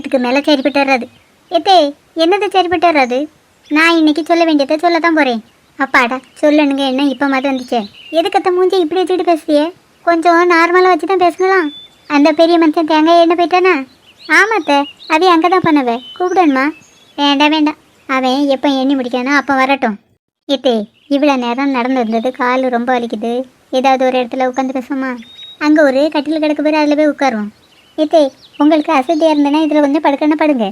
வீட்டுக்கு மேலே சரிப்பட்டு எத்தே என்னது சரிப்பட்டு நான் இன்னைக்கு சொல்ல வேண்டியதை சொல்ல தான் போகிறேன் அப்பாடா சொல்லணுங்க என்ன இப்போ மாதிரி வந்துச்சே. எதுக்கத்த மூஞ்சி இப்படி வச்சுட்டு பேசுறியே? கொஞ்சம் நார்மலாக வச்சு தான் பேசலாம். அந்த பெரிய மனுஷன் தேங்காய் என்ன போயிட்டானா? ஆமாத்த அது அங்கே தான் பண்ணுவேன் கூப்பிடணுமா? வேண்டாம் வேண்டாம் அவன் எப்போ எண்ணி முடிக்கானா அப்போ வரட்டும். இத்தே இவ்வளோ நேரம் நடந்து இருந்தது கால் ரொம்ப வலிக்குது. ஏதாவது ஒரு இடத்துல உட்காந்து பேசுமா அங்கே ஒரு கட்டில் கிடக்கு பேர் அதில் போய் உட்காருவோம். இத்தே உங்களுக்கு அசதியாக இருந்தேன்னா இதில் கொஞ்சம் படுக்கணும் படுங்க.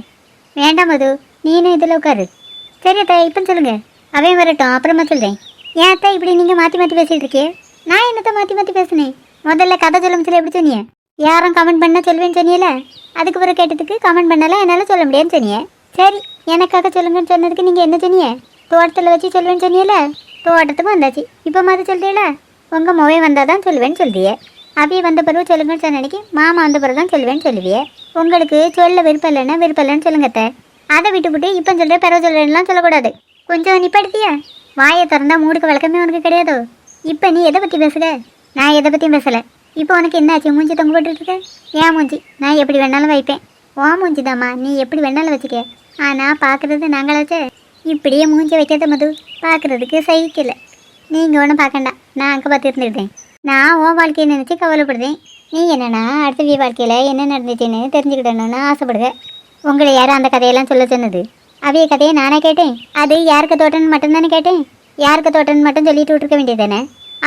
வேண்டாம் மது நீனும் இதில் உட்காரு. சரி அத்தா இப்போ சொல்லுங்க. அவன் வரட்டும் அப்புறமா சொல்கிறேன் ஏன் அத்தா இப்படி நீங்கள் மாற்றி மாற்றி பேசிகிட்டு இருக்கே நான் என்னத்தை மாற்றி மாற்றி பேசுனேன்? முதல்ல கதை சொல்லும் சொல்லி எப்படி சொன்னியே? யாரும் கமெண்ட் பண்ண சொல்லுவேன்னு சொன்னியல? அதுக்கு பிறகு கேட்டதுக்கு கமெண்ட் பண்ணலாம் என்னால் சொல்ல முடியாதுன்னு சொன்னியே? சரி எனக்காக சொல்லுங்கன்னு சொன்னதுக்கு நீங்கள் என்ன சொன்னியே? தோட்டத்தில் வச்சு சொல்லுவேன்னு சொன்னியில? தோட்டத்துக்கும் வந்தாச்சு. இப்போ மாதிரி சொல்கிறீங்களா உங்கள் மொபைல் வந்தால் தான் சொல்லுவேன்னு சொல்றியே. அபி வந்த பிறகு சொல்லுங்கன்னு சொன்னனைக்கு மாமா வந்த பிறகு தான் சொல்லுவேன்னு சொல்லுவியே. உங்களுக்கு சொல்ல விருப்பம் இல்லைன்னா விருப்பம் இல்லைன்னு சொல்லுங்க அதை விட்டுவிட்டு இப்போ சொல்கிற பிறகு சொல்கிறேன்லாம் சொல்லக்கூடாது. கொஞ்சம் நிப்படுத்தியா வாயை திறந்தா மூடுக்கு வழக்கமே உனக்கு கிடையாதோ? இப்போ நீ எதை பற்றி பேசுக? நான் எதை பற்றியும் பேசலை. இப்போ உனக்கு என்னாச்சு? மூஞ்சி தொங்க போட்டுட்டு ஏன் மூஞ்சி. நான் எப்படி வேணாலும் வைப்பேன். ஓ மூஞ்சி தாம்மா நீ எப்படி வேணாலும் வச்சுக்க. ஆனால் பார்க்குறது நாங்களாச்சே. இப்படியே மூஞ்சி வைக்காத மது. பார்க்குறதுக்கு சகிக்கல. நீங்கள் ஒன்றும் பார்க்கண்டா. நான் அங்கே பார்த்து இருந்துக்கிட்டேன் நான் உன் வாழ்க்கையை நினச்சி கவலைப்படுதேன். நீ என்னன்னா அடுத்த வீ வாழ்க்கையில் என்ன நடந்துச்சுன்னு தெரிஞ்சுக்கிடணும்னு ஆசைப்படுவேன். உங்களை யாரும் அந்த கதையெல்லாம் சொல்ல சொன்னது? அவைய கதையை நானே கேட்டேன். அது யாருக்கு தோட்டன்னு மட்டும்தானே கேட்டேன். யாருக்கு தோட்டன்னு மட்டும் சொல்லிட்டு விட்டுருக்க வேண்டியதானே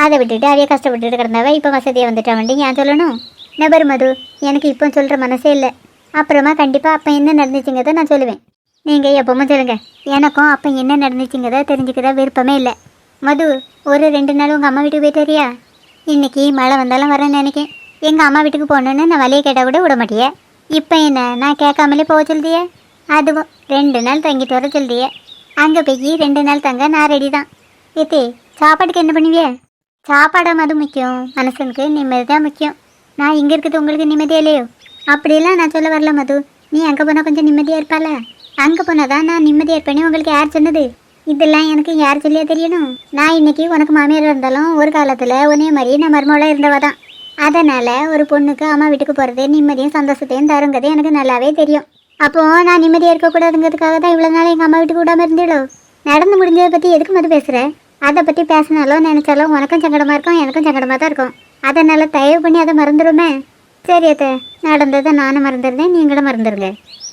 அதை விட்டுட்டு அவைய கஷ்டப்பட்டுட்டு கிடந்தவ இப்போ வசதியாக வந்துட்டா வண்டி ஏன் சொல்லணும்? நபர் மது எனக்கு இப்போ சொல்கிற மனசே இல்லை. அப்புறமா கண்டிப்பாக அப்போ என்ன நடந்துச்சுங்கிறத நான் சொல்லுவேன். நீங்கள் எப்போவுமே சொல்லுங்கள் எனக்கும் அப்போ என்ன நடந்துச்சுங்கிறத தெரிஞ்சுக்கிற விருப்பமே இல்லை. மது ஒரு ரெண்டு நாள் உங்கள் அம்மா வீட்டுக்கு போயிட்டு வரியா? இன்னைக்கு மழை வந்தாலும் வரேன்னு நினைக்கேன். எங்கள் அம்மா வீட்டுக்கு போகணுன்னு நான் வழியை கேட்டால் கூட விட மாட்டியே. இப்போ என்ன நான் கேட்காமலே போக சொல்றியே அதுவும் ரெண்டு நாள் தங்கிட்டு வர சொல்றியே அங்கே போய் ரெண்டு நாள் தங்க நான் ரெடி தான். ஏத்தி சாப்பாட்டுக்கு என்ன பண்ணுவியே? சாப்பாடாக அது முக்கியம். மனுஷனுக்கு நிம்மதி தான் முக்கியம். நான் இங்கே இருக்கிறது உங்களுக்கு நிம்மதியா இல்லையோ? அப்படியெல்லாம் நான் சொல்ல வரல மது. நீ அங்கே போனால் கொஞ்சம் நிம்மதியாக இருப்பால அங்கே போனால் தான் நான் நிம்மதியாக இருப்பேன்னு உங்களுக்கு யார் சொன்னது? இதெல்லாம் எனக்கு யார் சொல்லியா தெரியணும்? நான் இன்னைக்கு உனக்கு மாமியார் இருந்தாலும் ஒரு காலத்தில் உன்னைய மாதிரி நான் மருமகளாக இருந்தவ தான். அதனால் ஒரு பொண்ணுக்கு அம்மா வீட்டுக்கு போகிறது நிம்மதியும் சந்தோஷத்தையும் தருங்கிறது எனக்கு நல்லாவே தெரியும். அப்போது நான் நிம்மதியாக இருக்கக்கூடாதுங்கிறதுக்காக தான் இவ்வளோ நாள் எங்கள் அம்மா வீட்டுக்கு விடாமல் இருந்தீளோ? நடந்து முடிஞ்சதை பற்றி எதுக்கு மது பேசுகிற அதை பற்றி பேசினாலும் நினச்சாலும் உனக்கும் சங்கடமாக இருக்கும் எனக்கும் சங்கடமாக தான் இருக்கும். அதனால் தயவு பண்ணி அதை மறந்துடுமே சரி அத்தை நடந்ததை நானும் மறந்துருந்தேன் நீங்களும் மறந்துடுங்க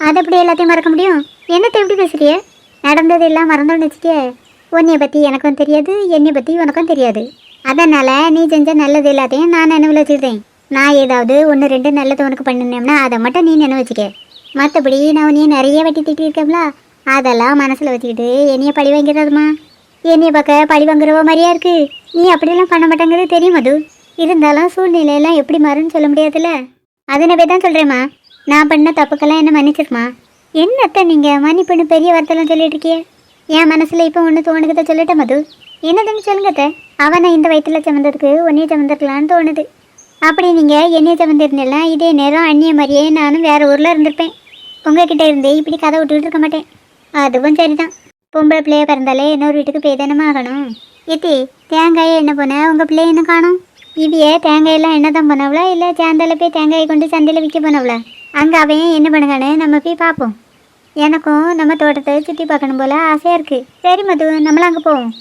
அதை எப்படி எல்லாத்தையும் மறக்க முடியும்? என்னத்தை எப்படி பேசுகிறியே நடந்தது எல்லாம் மறந்தோன்னு வச்சுக்கே உன்னைய பற்றி எனக்கும் தெரியாது என்னை பற்றி உனக்கும் தெரியாது. அதனால் நீ செஞ்ச நல்லது எல்லாத்தையும் நான் நினைவில் வச்சுக்கிறேன் நான் ஏதாவது ஒன்று ரெண்டு நல்லது உனக்கு பண்ணினேம்னா அதை மட்டும் நீ நினைவு வச்சுக்க. மற்றபடி நான் உன்னைய நிறைய வெட்டி திட்டிருக்கேம்ல அதெல்லாம் மனசில் வச்சுக்கிட்டு என்னைய பழி வாங்கிறதுமா? என்னைய பார்க்க பழி வாங்குறவ மாதிரியா இருக்கு? நீ அப்படியெல்லாம் பண்ண மாட்டேங்கிறது தெரியும் அது இருந்தாலும் சூழ்நிலையெல்லாம் எப்படி மாறுன்னு சொல்ல முடியாதுல்ல? அதனவே தான் சொல்கிறேம்மா நான் பண்ண தப்புக்கெல்லாம் என்ன மன்னிச்சிருமா என்னத்த நீங்கள் மன்னிப்புன்னு பெரிய வார்த்தைலாம் சொல்லிட்டு இருக்கியே என் மனசில் இப்போ ஒன்று தோணுகிறத சொல்லிட்டேன் மது. என்னதுன்னு சொல்லுங்கத்த அவனை இந்த வயிற்றுல சமந்ததுக்கு உன்னைய சமந்திருக்கலான்னு தோணுது. அப்படி நீங்கள் என்னைய சுமந்திருந்தெல்லாம் இதே நேரம் அந்நிய மாதிரியே நானும் வேறு ஊரில் இருந்திருப்பேன். உங்ககிட்ட இருந்து இப்படி கதை விட்டுக்கிட்டு இருக்க மாட்டேன். அதுவும் சரிதான். பொம்பளை பிள்ளைய பிறந்தாலே இன்னொரு வீட்டுக்கு பேதனமாக ஆகணும். இத்தி தேங்காயை என்ன போன உங்கள் பிள்ளைய என்ன காணும்? இவையே தேங்காயெல்லாம் என்ன தான் போனவளா இல்லை சேந்தால போய் தேங்காயை கொண்டு சந்தையில் விற்க போனவளா? அங்கே அவன் என்ன பண்ணுங்கன்னு நம்ம போய் பார்ப்போம். எனக்கும் நம்ம தோட்டத்தை சுற்றி பார்க்கணும் போல் ஆசையாக இருக்குது சரி மது நம்மளும் அங்கே போவோம்.